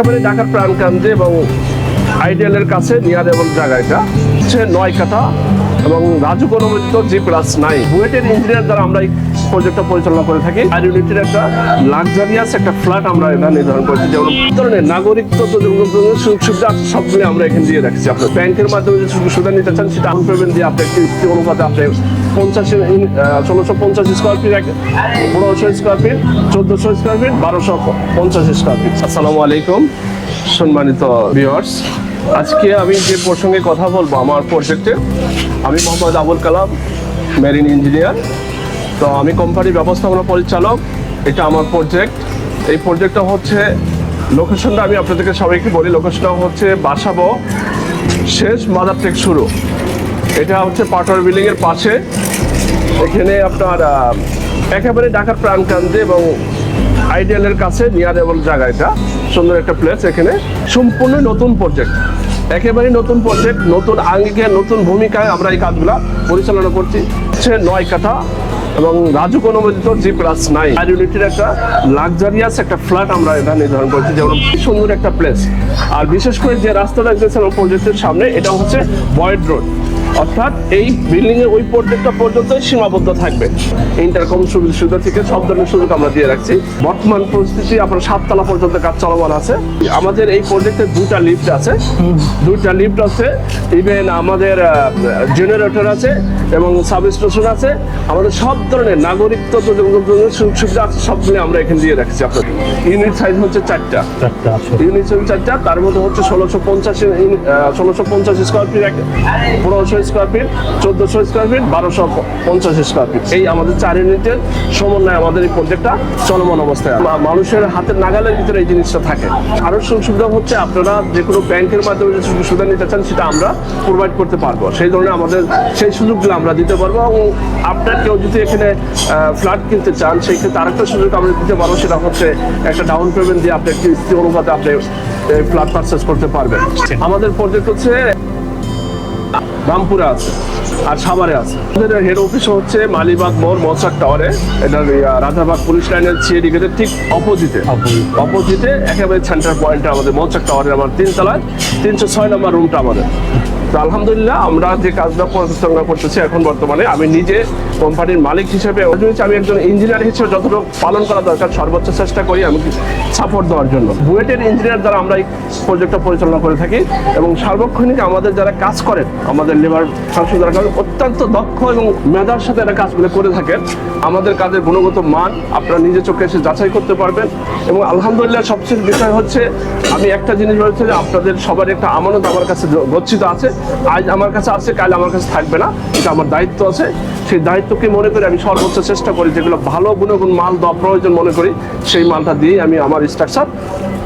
একেবারে ঢাকার প্রাণকান্দে এবং আইডিয়ালের কাছে নিয়ারেবল জায়গা এটা। হচ্ছে নয় কাঠা। এবং রাজুক অনুমোদিত জি প্লাস নাই। বুয়েটের ইঞ্জিনিয়ার দ্বারা আমরা এই প্রজেক্টটা পরিচালনা করে থাকি। আর ইউনিটের একটা লাক্সারিয়াস একটা ফ্ল্যাট আমরা এটা নির্ধারণ করেছি। যেমন ধরনের নাগরিকত্ব সুযোগ সুবিধা সবগুলো আমরা এখানে দিয়ে রাখছি আপনার। ব্যাংকের মাধ্যমে যে সুযোগ সুবিধা নিতে চান, সেটা ডাউন পেমেন্ট দিয়ে আপনি একটি অনুপাতে আপনি পঞ্চাশ ষোলোশো পঞ্চাশ স্কোয়ার ফিট পনেরোশো স্কোয়ার ফিট চোদ্দোশো স্কোয়ার ফিট বারোশো পঞ্চাশ স্কোয়ার ফিট আসসালামু আলাইকুম, সম্মানিত ভিউয়ার্স আজকে আমি যে প্রসঙ্গে কথা বলব, আমার প্রজেক্টে, আমি মোহাম্মদ আবুল কালাম মেরিন ইঞ্জিনিয়ার তো আমি কোম্পানির ব্যবস্থাপনা পরিচালক, এটা আমার প্রজেক্ট এই প্রজেক্টটা হচ্ছে লোকেশনটা আমি আপনাদেরকে সবাইকে বলি লোকেশনটা হচ্ছে বাসাবো, শেষ মাদার টেক শুরু। এটা হচ্ছে পাটোয়ার বিল্ডিংয়ের পাশে। এখানে আপনার একেবারে ঢাকার প্রাণকান্তে এবং আইডিয়ালের কাছে নিয়ারেবল জায়গা এটা। সুন্দর একটা প্লেস এখানে। সম্পূর্ণ নতুন প্রজেক্ট একেবারে নতুন প্রজেক্ট নতুন আঙ্গিকে, নতুন ভূমিকায় আমরা এই কাজগুলা পরিচালনা করছি। হচ্ছে নয় কাঠা এবং রাজুক অনুমোদিত জি প্লাস নাই আর ইউনিটের একটা লাক্সারিয়াস একটা ফ্ল্যাট আমরা এটা নির্ধারণ করছি, যেমন সুন্দর একটা প্লেস আর বিশেষ করে যে রাস্তাটা গেছেন প্রজেক্টের সামনে, এটা হচ্ছে বয়েড রোড অর্থাৎ এই বিল্ডিং এর ওই প্রজেক্টটা পর্যন্তই সীমাবদ্ধ থাকবে। ইন্টারকম সুবিধা সুবিধা থেকে সব ধরনের সুযোগ আমরা দিয়ে রাখছি। বর্তমান পরিস্থিতি আপনার সাততলা পর্যন্ত কাজ চলমান আছে। আমাদের এই প্রজেক্টে দুটা লিফট আছে। দুইটা লিফট আছে ইভেন আমাদের জেনারেটর আছে এবং সাব স্টেশন আছে। আমাদের সব ধরনের নাগরিকত্ব সুযোগ সুবিধা আছে সবগুলো আমরা এখানে দিয়ে রাখছি আপনাদের। ইউনিট সাইজ হচ্ছে চারটা। ইউনিট সাইজ চারটা তার মধ্যে হচ্ছে ষোলোশো পঞ্চাশ ষোলোশো পঞ্চাশ স্কোয়ার ফিট পনেরোশো স্কোয়ার ফিট চোদ্দোশো স্কোয়ার ফিট বারোশো পঞ্চাশ স্কোয়ার ফিট এই আমাদের চার ইউনিটের সমন্বয়ে আমাদের এই প্রজেক্টটা চলমান অবস্থায় মানুষের হাতের নাগালের ভিতরে এই জিনিসটা থাকে। আরও সুযোগ সুবিধা হচ্ছে আপনারা যে কোনো ব্যাংকের মাধ্যমে যে সুযোগ সুবিধা নিতে চান সেটা আমরা প্রোভাইড করতে পারব। সেই ধরনের আমাদের সেই সুযোগগুলো আমরা দিতে পারব এবং আপনার কেউ যদি এখানে ফ্ল্যাট কিনতে চান সেই ক্ষেত্রে আরেকটা সুযোগ আমরা দিতে পারব সেটা হচ্ছে একটা ডাউন পেমেন্ট দিয়ে আপনি একটি অনুপাতে আপনি ফ্ল্যাট পারচেস করতে পারবেন। আমাদের প্রজেক্ট হচ্ছে রামপুরে আছে আর সাভারে আছে। আমাদের হেড অফিস হচ্ছে মালিবাগ মোর মৌচাক টাওয়ারে এটা রাজাবাগ পুলিশ লাইনের সিএডি গেটের ঠিক অপোজিটে অপোজিটে একেবারে সেন্টার পয়েন্টে আমাদের মৌচাক টাওয়ারের আমার তিনতলায় তিনশো ছয় নম্বর রুমটা আমাদের তো আলহামদুলিল্লাহ, আমরা যে কাজটা পরিচালনা করতেছি এখন বর্তমানে, আমি নিজে কোম্পানির মালিক হিসেবে আমি একজন ইঞ্জিনিয়ার হিসেবে যতটুকু পালন করা দরকার, সর্বোচ্চ চেষ্টা করি আমি সাপোর্ট দেওয়ার জন্য। বুয়েটের ইঞ্জিনিয়ার দ্বারা আমরা এই প্রজেক্টটা পরিচালনা করে থাকি এবং সার্বক্ষণিক আমাদের যারা কাজ করেন, আমাদের লেবার ফাংশন করেন, অত্যন্ত দক্ষ এবং মেধার সাথে এরা কাজগুলো করে থাকেন। আমাদের কাজের গুণগত মান আপনারা নিজে চোখে এসে যাচাই করতে পারবেন এবং আলহামদুলিল্লাহ সবচেয়ে বিষয় হচ্ছে, আমি একটা জিনিস বলছি যে আপনাদের সবার একটা আমানত আমার কাছে গচ্ছিত আছে। আজ আমার কাছে আছে, কাল আমার কাছে থাকবে না। এটা আমার দায়িত্ব আছে। সেই দায়িত্বকে মনে করে আমি সর্বোচ্চ চেষ্টা করি, যেগুলো ভালো গুণগুণ মাল দেওয়া প্রয়োজন মনে করি, সেই মালটা দিয়ে আমি আমার স্ট্রাকচার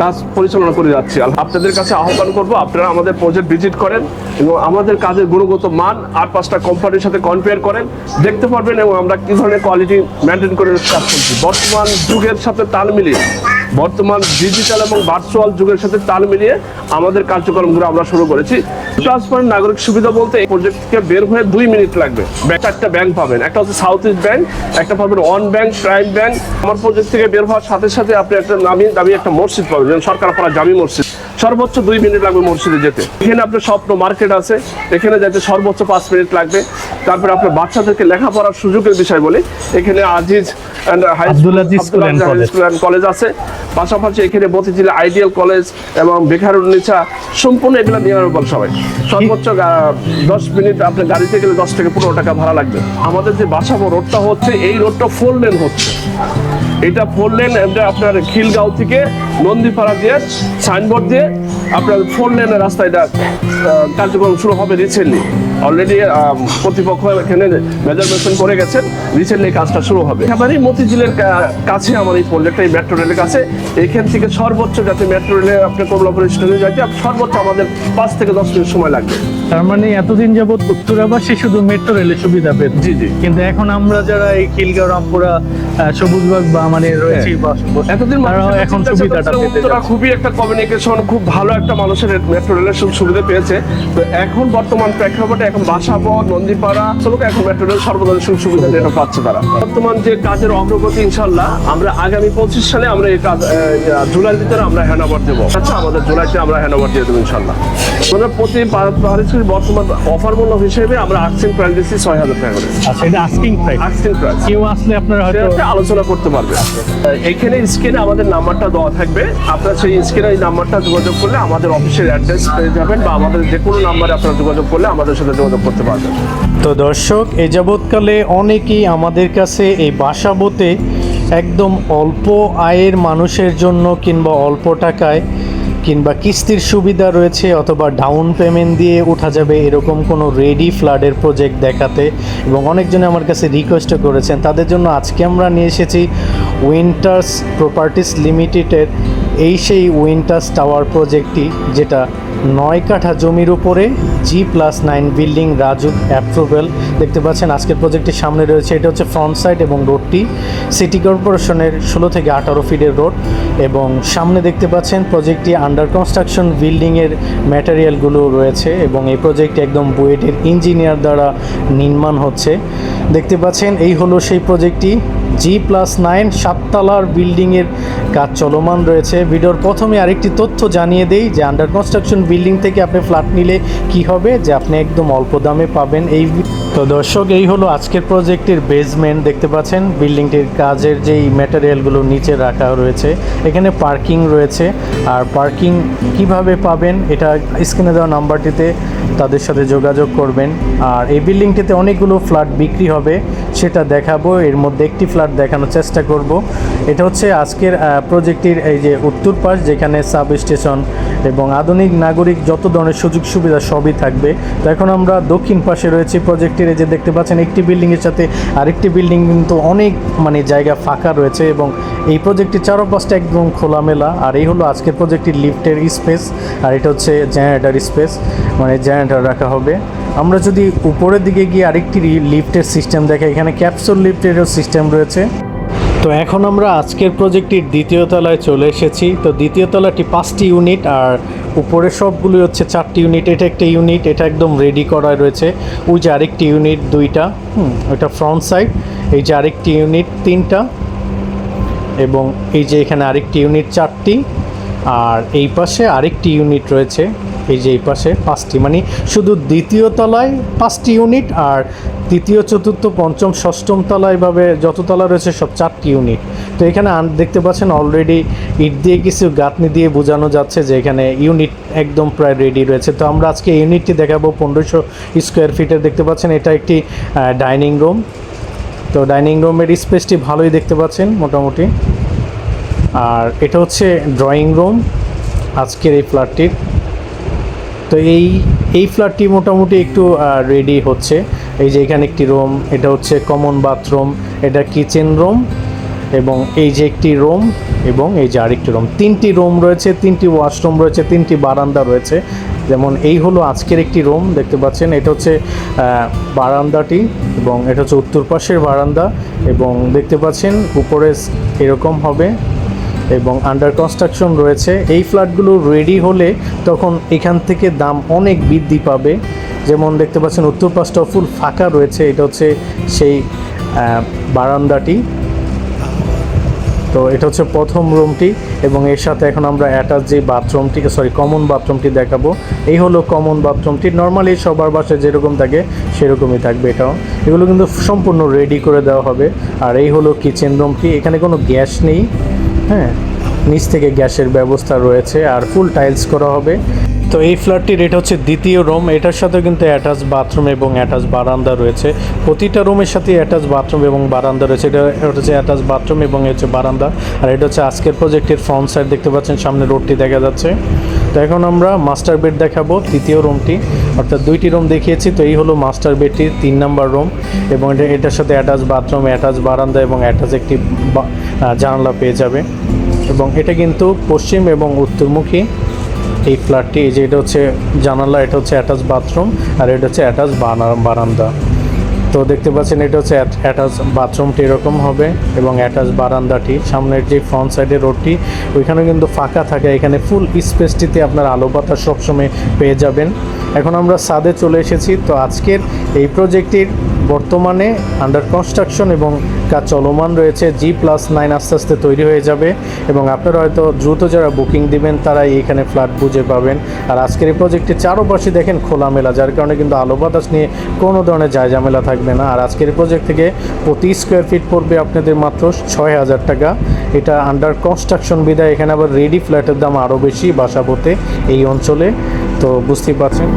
কাজ পরিচালনা করে যাচ্ছি। আর আপনাদের কাছে আহ্বান করব, আপনারা আমাদের প্রজেক্ট ভিজিট করেন এবং আমাদের কাজের গুণগত মান আর পাঁচটা কোম্পানির সাথে কম্পেয়ার করেন। দেখতে পারবেন এবং আমরা কি ধরনের কোয়ালিটি মেনটেন করে কাজ করছি। বর্তমান যুগের সাথে তাল মিলিয়ে বর্তমান ডিজিটাল এবং ভার্চুয়াল যুগের সাথে তাল মিলিয়ে আমাদের কার্যক্রমগুলো আমরা শুরু করেছি। ট্রান্সপারেন্ট নাগরিক সুবিধা বলতে এই প্রজেক্ট থেকে বের হয়ে দুই মিনিট লাগবে। চারটা একটা ব্যাংক পাবেন। একটা হচ্ছে সাউথ ইস্ট ব্যাংক একটা পাবেন অন ব্যাংক প্রাইম ব্যাংক আমার প্রজেক্ট থেকে বের হওয়ার সাথে সাথে আপনি একটা নামি দামি একটা মসজিদ পাবেন সরকার পাড়া জামি মসজিদ। সর্বোচ্চ দুই মিনিট লাগবে মসজিদে যেতে। এখানে আপনার স্বপ্ন মার্কেট আছে এখানে যেতে সর্বোচ্চ পাঁচ মিনিট লাগবে। তারপরে আপনার বাচ্চাদেরকে লেখাপড়ার সুযোগের বিষয় বলি। এখানে আজিজ কলেজ। আছে। পাশাপাশি এখানে মতিঝিল আইডিয়াল কলেজ এবং বেকারুন্নিচা সম্পূর্ণ এগুলো নিরাপদ সবাই। সর্বোচ্চ দশ মিনিট আপনি গাড়িতে গেলে দশ থেকে পনেরো টাকা ভাড়া লাগবে। আমাদের যে বাসাবো রোডটা হচ্ছে এই রোডটা ফোর লেন হচ্ছে। এটা ফোর লেন আপনার খিলগাঁও থেকে নন্দীপাড়া দিয়ে সাইনবোর্ড দিয়ে আপনার ফোর লেনের রাস্তা এটা কার্যক্রম শুরু হবে রিসেন্টলি অলরেডি কর্তৃপক্ষ এখানে মেজারমেন্ট করে গেছেন। রিসেন্টলি কাজটা শুরু হবে। একেবারেই মতিঝিলের কাছে আমার এই প্রজেক্টটা এই মেট্রো রেলের কাছে। এখান থেকে সর্বোচ্চ যাতে মেট্রো রেলে আপনি কমলাপুর স্টেশনে যাইতে সর্বোচ্চ আমাদের পাঁচ থেকে দশ মিনিট সময় লাগবে। তার মানে এতদিন যাবৎ উত্তরাবাসী শুধু মেট্রো রেলের সুবিধা পেত। জি জি। কিন্তু এখন আমরা যারা এই খিলগাঁও রামপুরা সবুজবাগ বা মানে রয়েছি হ্যাঁ। এতদিন এখন সুবিধাটা উত্তরা খুবই একটা কমিউনিকেশন খুব ভালো একটা মানুষের মেট্রো রেলের সুবিধা পেয়েছে। তো এখন বর্তমান প্রেক্ষাপটে এখন বাসাপথ নন্দীপাড়া সবক এখন মেট্রো রেল সুযোগ সুবিধা এটা পাচ্ছে তারা। বর্তমান যে কাজের অগ্রগতি ইনশাল্লাহ আমরা আগামী পঁচিশ সালে আমরা এই কাজ জুলাইয়ের ভিতরে আমরা হ্যান্ডওভার দেবো। আচ্ছা আমাদের জুলাইতে আমরা হ্যান্ডওভার দিয়ে দেবো ইনশাল্লাহ আমরা প্রতি পা- পারিশ্রমিক বর্তমান অফার মূল্য হিসেবে আমরা আর্টসিং প্রাইস দিচ্ছি ছয় হাজার টাকা করে। আচ্ছা এটা আস্কিং প্রাইস কেউ আসলে আপনারা হয়তো আলোচনা করতে পারবে। এখানে স্ক্রিনে আমাদের নাম্বারটা দেওয়া থাকবে। আপনার সেই স্ক্রিনে এই নাম্বারটা যোগাযোগ করলে আমাদের অফিসের অ্যাড্রেস পেয়ে যাবেন বা আমাদের যে কোনো নাম্বারে আপনারা যোগাযোগ করলে আমাদের সাথে যোগাযোগ করতে পারবেন তো দর্শক এই যাবৎকালে অনেকেই আমাদের কাছে এই বাসাবোতে একদম অল্প আয়ের মানুষের জন্য কিংবা অল্প টাকায় কিংবা কিস্তির সুবিধা রয়েছে অথবা ডাউন পেমেন্ট দিয়ে ওঠা যাবে এরকম কোনো রেডি ফ্লাডের প্রজেক্ট দেখাতে এবং অনেকজনে আমার কাছে রিকোয়েস্টও করেছেন। তাদের জন্য আজকে আমরা নিয়ে এসেছি উইন্টার্স প্রপার্টিস লিমিটেডের এই সেই উইন্টার্স টাওয়ার প্রজেক্টটি যেটা নয় কাঠা জমির উপরে G plus nine building RAJUK approval দেখতে পাচ্ছেন, আজকের প্রজেক্টের সামনে রয়েছে, এটা হচ্ছে ফ্রন্ট সাইড এবং রোডটি সিটি কর্পোরেশনের ষোলো থেকে আঠারো ফিটের রোড এবং সামনে দেখতে পাচ্ছেন প্রজেক্টটি আন্ডার কনস্ট্রাকশন বিল্ডিংয়ের ম্যাটেরিয়ালগুলো রয়েছে এবং এই প্রজেক্টটি একদম বুয়েটের ইঞ্জিনিয়ার দ্বারা নির্মাণ হচ্ছে। দেখতে পাচ্ছেন, এই হলো সেই প্রজেক্টটি। জি প্লাস নাইন সাততলার বিল্ডিংয়ের কাজ চলমান রয়েছে। ভিডিওর প্রথমে আরেকটি তথ্য জানিয়ে দেই যে আন্ডার কনস্ট্রাকশন বিল্ডিং থেকে আপনি ফ্ল্যাট নিলে কি হবে? যে, আপনি একদম অল্প দামে পাবেন এই তো দর্শক, এই হলো আজকের প্রজেক্টের বেসমেন্ট দেখতে পাচ্ছেন বিল্ডিংটির কাজের যেই ম্যাটেরিয়ালগুলো নিচে রাখা রয়েছে, এখানে পার্কিং রয়েছে। আর পার্কিং কীভাবে পাবেন, এটা স্ক্রিনে দেওয়া নাম্বারটিতে তাদের সাথে যোগাযোগ করবেন। আর এই বিল্ডিংটিতে অনেকগুলো ফ্ল্যাট বিক্রি হবে। সেটা দেখাবো। এর মধ্যে একটি ফ্ল্যাট দেখানোর চেষ্টা করব। এটা হচ্ছে আজকের প্রজেক্টটির এই যে উত্তর পাশ, যেখানে সাব স্টেশন এবং আধুনিক নাগরিক যত ধরনের সুযোগ সুবিধা সবই থাকবে। তো এখন আমরা দক্ষিণ পাশে রয়েছি প্রজেক্টের এই যে দেখতে পাচ্ছেন একটি বিল্ডিংয়ের সাথে আরেকটি বিল্ডিং কিন্তু অনেক মানে জায়গা ফাঁকা রয়েছে এবং এই প্রজেক্টটির চারপাশটা একদম খোলামেলা। আর এই হলো আজকের প্রজেক্টটির লিফটের স্পেস আর এটা হচ্ছে জেনারেটার স্পেস মানে জেনারেটার রাখা হবে। আমরা যদি উপরের দিকে গিয়ে আরেকটি লিফটের সিস্টেম দেখে, এখানে ক্যাপসুল লিফটেরও সিস্টেম রয়েছে। তো এখন আমরা আজকের প্রজেক্টটির দ্বিতীয় তলায় চলে এসেছি। তো দ্বিতীয় তলাটি পাঁচটি ইউনিট আর উপরে সবগুলি হচ্ছে চারটি ইউনিট এটা একটা ইউনিট এটা একদম রেডি করা রয়েছে। ওই যে আরেকটি ইউনিট দুইটা, হুম, ওইটা ফ্রন্ট সাইড এই যে আরেকটি ইউনিট তিনটা, এবং এই যে এখানে আরেকটি ইউনিট চারটি, আর এই পাশে আরেকটি ইউনিট রয়েছে। এই যে এই পাশে পাঁচটি মানে শুধু দ্বিতীয় তলায় পাঁচটি ইউনিট আর তৃতীয়, চতুর্থ, পঞ্চম, ষষ্ঠম তলায় ভাবে যত তলা রয়েছে সব চারটি ইউনিট। তো এখানে দেখতে পাচ্ছেন অলরেডি ইট দিয়ে কিছু গাঁথনি দিয়ে বোঝানো যাচ্ছে যে এখানে ইউনিট একদম প্রায় রেডি রয়েছে। তো আমরা আজকে ইউনিটটি দেখাবো পনেরোশো স্কোয়ার ফিটের দেখতে পাচ্ছেন এটা একটি ডাইনিং রুম তো ডাইনিং রুমের স্পেসটি ভালোই দেখতে পাচ্ছেন মোটামুটি। আর এটা হচ্ছে ড্রয়িং রুম আজকের এই ফ্ল্যাটটির তো এই এই ফ্ল্যাটটি মোটামুটি একটু রেডি হচ্ছে। এই যে এখানে একটি রুম এটা হচ্ছে কমন বাথরুম এটা কিচেন রুম এবং এই যে একটি রুম এবং এই যে আরেকটি রুম তিনটি রুম রয়েছে, তিনটি ওয়াশরুম রয়েছে, তিনটি বারান্দা রয়েছে। যেমন এই হলো আজকের একটি রুম দেখতে পাচ্ছেন, এটা হচ্ছে বারান্দাটি এবং এটা হচ্ছে উত্তর পাশের বারান্দা এবং দেখতে পাচ্ছেন, উপরে এরকম হবে। এবং আন্ডার কনস্ট্রাকশন রয়েছে। এই ফ্ল্যাটগুলো রেডি হলে তখন এখান থেকে দাম অনেক বৃদ্ধি পাবে। যেমন দেখতে পাচ্ছেন, উত্তর পাশটাও ফুল ফাঁকা রয়েছে। এটা হচ্ছে সেই বারান্দাটি। তো এটা হচ্ছে প্রথম রুমটি এবং এর সাথে এখন আমরা অ্যাটাচ যে বাথরুমটি সরি কমন বাথরুমটি দেখাবো। এই হলো কমন বাথরুমটি নর্মালি সবার বাসায় যেরকম থাকে, সেরকমই থাকবে এটাও। এগুলো কিন্তু সম্পূর্ণ রেডি করে দেওয়া হবে। আর এই হলো কিচেন রুমটি এখানে কোনো গ্যাস নেই। হ্যাঁ নিচ থেকে গ্যাসের ব্যবস্থা রয়েছে আর ফুল টাইলস করা হবে। তো এই ফ্ল্যাটটির এটা হচ্ছে দ্বিতীয় রুম এটার সাথে কিন্তু অ্যাটাচ বাথরুম এবং অ্যাটাচ বারান্দা রয়েছে। প্রতিটা রুমের সাথে অ্যাটাচ বাথরুম এবং বারান্দা রয়েছে। এটা হচ্ছে অ্যাটাচ বাথরুম এবং হচ্ছে বারান্দা। আর এটা হচ্ছে আজকের প্রজেক্টের ফ্রন্ট সাইড দেখতে পাচ্ছেন, সামনে রোডটি দেখা যাচ্ছে। তো এখন আমরা মাস্টার বেড দেখাবো তৃতীয় রুমটি অর্থাৎ দুইটি রুম দেখিয়েছি, তো এই হলো মাস্টার বেডটি তিন নাম্বার রুম এবং এটা এটার সাথে অ্যাটাচ বাথরুম অ্যাটাচ বারান্দা এবং অ্যাটাচ একটি জানালা পেয়ে যাবে। এবং এটা কিন্তু পশ্চিম এবং উত্তরমুখী এই ফ্ল্যাটটি। এই যে এটা হচ্ছে জানালা, এটা হচ্ছে অ্যাটাচ বাথরুম আর এটা হচ্ছে অ্যাটাচ বারান্দা। তো দেখতে পাচ্ছেন এটা হচ্ছে অ্যাটাচ বাথরুমটি এরকম হবে এবং অ্যাটাচ বারান্দাটি। সামনের যে ফ্রন্ট সাইডের রোডটি ওইখানে কিন্তু ফাঁকা থাকে। এখানে ফুল স্পেসটিতে আপনার আলো বাতাস সবসময় পেয়ে যাবেন। এখন আমরা সাদে চলে এসেছি। তো আজকের এই প্রজেক্টটির বর্তমানে আন্ডার কনস্ট্রাকশন এবং কাজ চলমান রয়েছে জি প্লাস নাইন আস্তে আস্তে তৈরি হয়ে যাবে এবং আপনারা হয়তো দ্রুত যারা বুকিং দিবেন, তারাই এখানে ফ্ল্যাট বুঝে পাবেন। আর আজকের এই প্রজেক্টের চারোপাশে দেখেন খোলামেলা যার কারণে কিন্তু আলো বাতাস নিয়ে কোনো ধরনের জায়জামেলা থাকবে না। আর আজকের এই প্রজেক্ট থেকে প্রতি স্কোয়ার ফিট পড়বে আপনাদের মাত্র ছয় হাজার টাকা। এটা আন্ডার কনস্ট্রাকশন বিদায়, এখানে আবার রেডি ফ্ল্যাটের দাম আরও বেশি বাসাবোতে এই অঞ্চলে। তো বুঝতেই পারছেন।